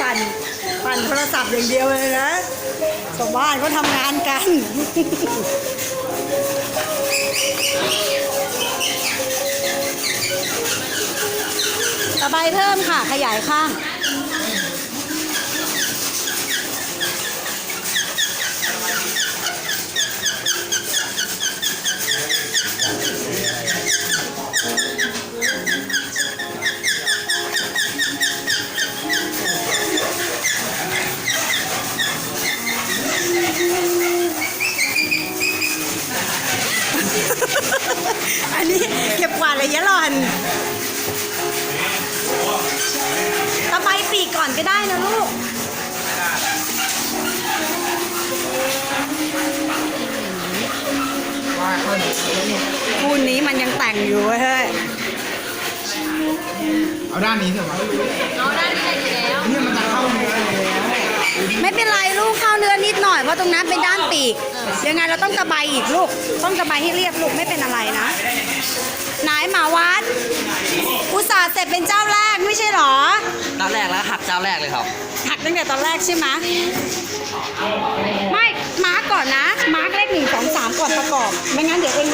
ปั่นปั่นโทรศัพท์อย่างเดียวเลยนะชาวบ้านก็ทำงานกันตะไบเพิ่มค่ะขยายข้าง อันนี้เก็บกวาดระยะหลอนตะไบปีกก่อนก็ได้นะลูกคู่นี้มันยังแต่งอยู่เว้ยเฮ้ยเอาด้านนี้เถอะวะเอาด้ ไม่เป็นไรลูกเข้าเนื้อนิดหน่อยเพราะตรงนั้นเป็นด้านปีก ยังไงเราต้องตะไบอีกลูก ต้องตะไบให้เรียบลูกไม่เป็นอะไรนะไหนหมาวัด อุตส่าห์เสร็จเป็นเจ้าแรกไม่ใช่หรอ ตอนแรกแล้วหักเจ้าแรกเลยครับ หักตั้งแต่ตอนแรกใช่ไหมไม่มาร์กก่อนนะ มาร์กเลขหนึ่งสองสามก่อนประกอบ ไม่งั้นเดี๋ยวเอง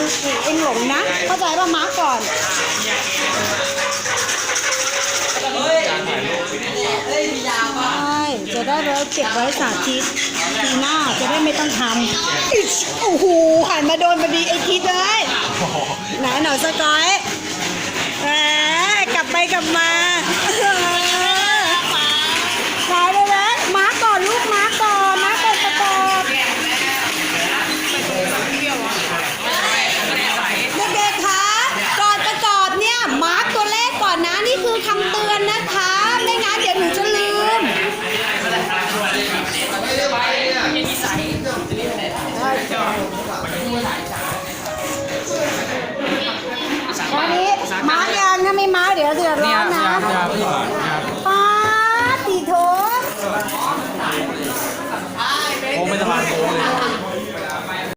เองหลงนะ เข้าใจป่ะมาร์กก่อน ใช่ จะได้ไว้ เก็บไว้สาธิตปีหน้าจะได้ไม่ต้องทำอิ๊ชโอ้โหหันมาโดนพอดีไอ้คิดเลยไหนหน่อยสกอย Máu đẻ.